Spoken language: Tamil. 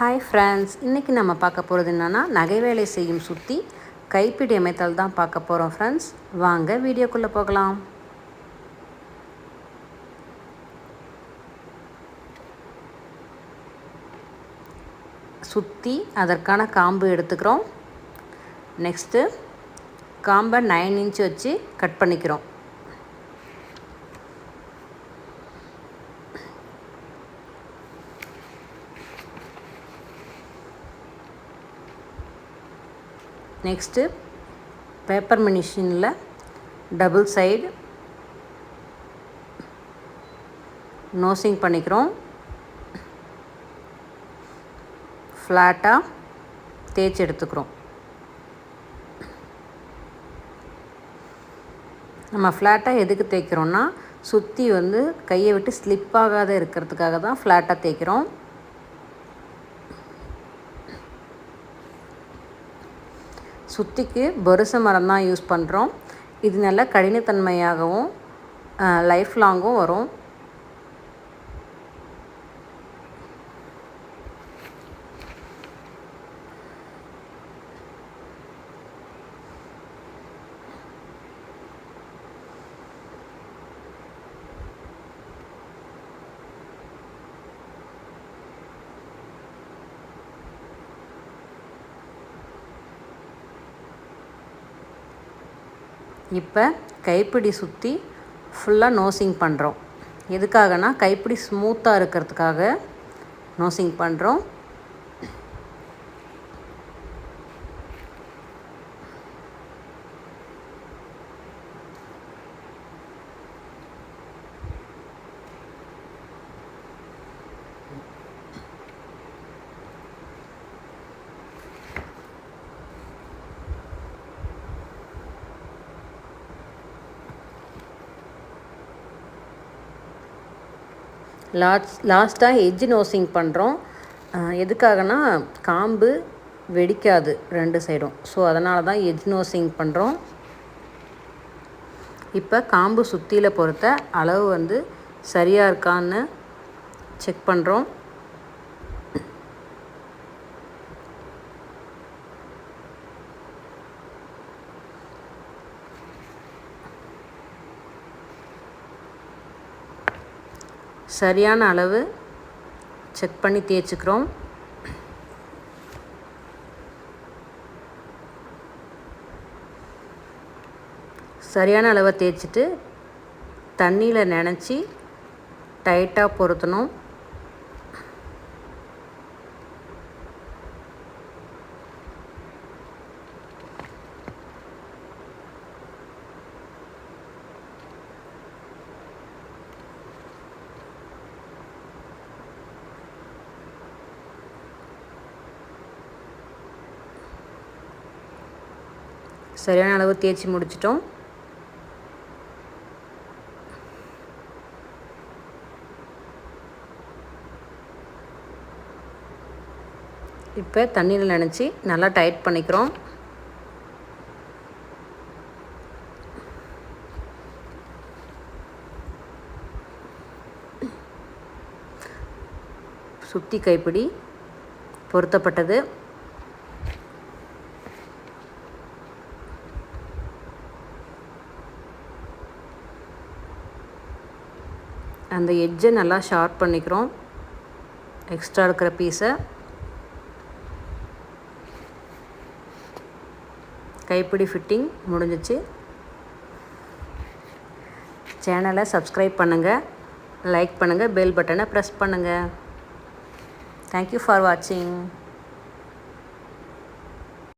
ஹாய் ஃப்ரெண்ட்ஸ் இன்றைக்கி நம்ம பார்க்க போகிறது என்னென்னா நகை வேலை செய்யும் சுற்றி கைப்பிடி அமைத்தல் தான் பார்க்க போகிறோம் ஃப்ரெண்ட்ஸ் வாங்க வீடியோக்குள்ளே போகலாம். சுற்றி அதற்கான காம்பு எடுத்துக்கிறோம். நெக்ஸ்ட்டு காம்பை நைன் இன்ச் வச்சு கட் பண்ணிக்கிறோம். நெக்ஸ்ட்டு பேப்பர் மிஷினில் டபுள் சைடு நோசிங் பண்ணிக்கிறோம். ஃப்ளாட்டாக தேய்ச்சி எடுத்துக்கிறோம். நம்ம ஃப்ளாட்டாக எதுக்கு தேய்க்கிறோன்னா சுற்றி வந்து கையை விட்டு ஸ்லிப் ஆகாத இருக்கிறதுக்காக தான் ஃப்ளாட்டாக தேய்க்கிறோம். சுத்திக்கு பருச மரம் தான் யூஸ் பண்ணுறோம் இது நல்லா கடினத்தன்மையாகவும் லைஃப் லாங்கும் வரும். இப்போ கைப்பிடி சுற்றி ஃபுல்லாக நோசிங் பண்ணுறோம் எதுக்காகனா கைப்பிடி ஸ்மூத்தாக இருக்கிறதுக்காக நோசிங் பண்ணுறோம் லாஸ்ட் லாஸ்ட்டாக எஜ்ஜு நோசிங் பண்ணுறோம் எதுக்காகனா காம்பு வெடிக்காது ரெண்டு சைடும். ஸோ அதனால தான் எஜ் நோசிங் பண்ணுறோம் இப்போ காம்பு சுற்றியில் பொறுத்த அளவு வந்து சரியாக இருக்கான்னு செக் பண்ணுறோம் சரியான அளவு செக் பண்ணி தேய்ச்சிக்கிறோம். சரியான அளவை தேய்ச்சிட்டு தண்ணியில் நினச்சி டைட்டாக பொருத்தணும். சரியான அளவு தேய்ச்சி முடிச்சிட்டோம். இப்போ தண்ணியில் நினச்சி நல்லா டைட் பண்ணிக்கிறோம். சுத்தி கைப்பிடி பொருத்தப்பட்டது. அந்த எட்ஜை நல்லா ஷார்ப் பண்ணிக்கிறோம். எக்ஸ்ட்ரா இருக்கிற பீஸை கைப்பிடி ஃபிட்டிங் முடிஞ்சிச்சு. சேனலை சப்ஸ்கிரைப் பண்ணுங்கள் லைக் பண்ணுங்கள் பெல் பட்டனை ப்ரெஸ் பண்ணுங்கள் தேங்க்யூ ஃபார் வாட்சிங்